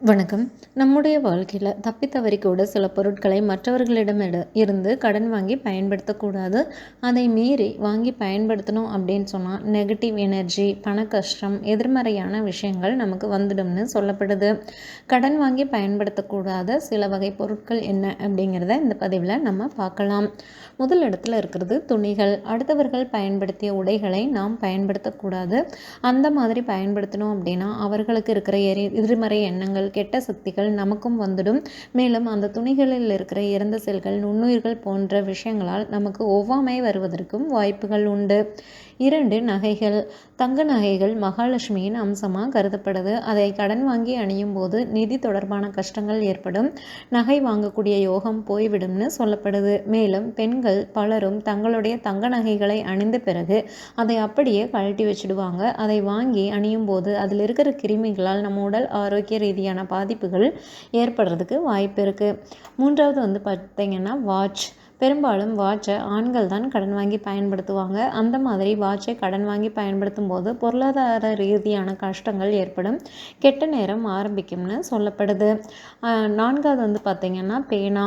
வணக்கம். நம்முடைய வாழ்க்கையில் தப்பி தவறி கூட சில பொருட்களை மற்றவர்களிடம் இருந்து கடன் வாங்கி பயன்படுத்தக்கூடாது. அதை மீறி வாங்கி பயன்படுத்தணும் அப்படின்னு சொன்னால் நெகட்டிவ் எனர்ஜி பண கஷ்டம் எதிர்மறையான விஷயங்கள் நமக்கு வந்துடும்னு சொல்லப்படுது. கடன் வாங்கி பயன்படுத்தக்கூடாத சில வகை பொருட்கள் என்ன அப்படிங்கிறத இந்த பதிவில் நம்ம பார்க்கலாம். முதல் இடத்துல இருக்கிறது துணிகள். அடுத்தவர்கள் பயன்படுத்திய உடைகளை நாம் பயன்படுத்தக்கூடாது. அந்த மாதிரி பயன்படுத்தணும் அப்படின்னா அவர்களுக்கு இருக்கிற எரி எதிர்மறை எண்ணங்கள் கெட்ட சக்திகள் நமக்கும் வந்துடும். மேலும் அந்த துணிகளில் இருக்கிற இறந்த செல்கள் நுண்ணுயிர்கள் போன்ற விஷயங்களால் நமக்கு ஒவ்வாமை வருவதற்கும் வாய்ப்புகள் உண்டு. இரண்டு நகைகள். தங்க நகைகள் மகாலட்சுமியின் அம்சமாக கருதப்படுது. அதை கடன் வாங்கி அணியும் போது நிதி தொடர்பான கஷ்டங்கள் ஏற்படும். நகை வாங்கக்கூடிய யோகம் போய்விடும்னு சொல்லப்படுது. மேலும் பெண்கள் பலரும் தங்களுடைய தங்க நகைகளை அணிந்த பிறகு அதை அப்படியே கழட்டி வச்சுடுவாங்க. அதை வாங்கி அணியும் போது அதில் இருக்கிற கிருமிகளால் நம்ம உடல் ஆரோக்கிய ரீதியான பாதிப்புகள் ஏற்படுறதுக்கு வாய்ப்பு இருக்குது மூன்றாவது வந்து பார்த்திங்கன்னா வாட்ச். பெரும்பாலும் வாட்சை ஆண்கள் தான் கடன் வாங்கி பயன்படுத்துவாங்க. அந்த மாதிரி வாட்சை கடன் வாங்கி பயன்படுத்தும் போது பொருளாதார ரீதியான கஷ்டங்கள் ஏற்படும். கெட்ட நேரம் ஆரம்பிக்கும்னு சொல்லப்படுது. நான்காவது வந்து பார்த்திங்கன்னா பேனா.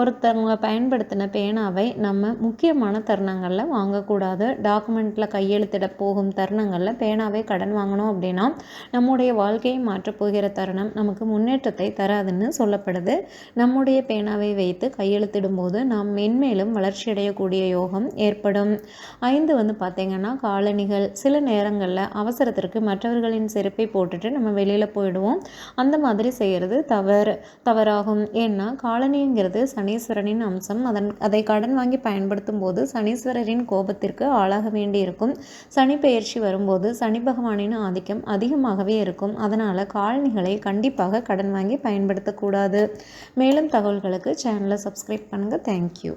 ஒருத்தவங்க பயன்படுத்தின பேனாவை நம்ம முக்கியமான தருணங்களில் வாங்கக்கூடாது. டாக்குமெண்ட்டில் கையெழுத்திட போகும் தருணங்களில் பேனாவை கடன் வாங்கணும் அப்படின்னா நம்முடைய வாழ்க்கையை மாற்றப்போகிற தருணம் நமக்கு முன்னேற்றத்தை தராதுன்னு சொல்லப்படுது. நம்முடைய பேனாவை வைத்து கையெழுத்திடும்போது நாம் மென்மேலும் வளர்ச்சியடையக்கூடிய யோகம் ஏற்படும். ஐந்து வந்து பார்த்திங்கன்னா காலணிகள். சில நேரங்களில் அவசரத்திற்கு மற்றவர்களின் செருப்பை போட்டுட்டு நம்ம வெளியில் போயிடுவோம். அந்த மாதிரி செய்கிறது தவறு தவறாகும். ஏன்னா காலனிங்கிறது சனீஸ்வரனின் அம்சம். அதன் அதை கடன் வாங்கி பயன்படுத்தும் போது சனீஸ்வரரின் கோபத்திற்கு ஆளாக வேண்டியிருக்கும் சனி பெயர்ச்சி வரும்போது சனி பகவானின் ஆதிக்கம் அதிகமாகவே இருக்கும். அதனால் காலணிகளை கண்டிப்பாக கடன் வாங்கி பயன்படுத்தக்கூடாது. மேலும் தகவல்களுக்கு சேனலை சப்ஸ்கிரைப் பண்ணுங்கள் தேங்க்யூ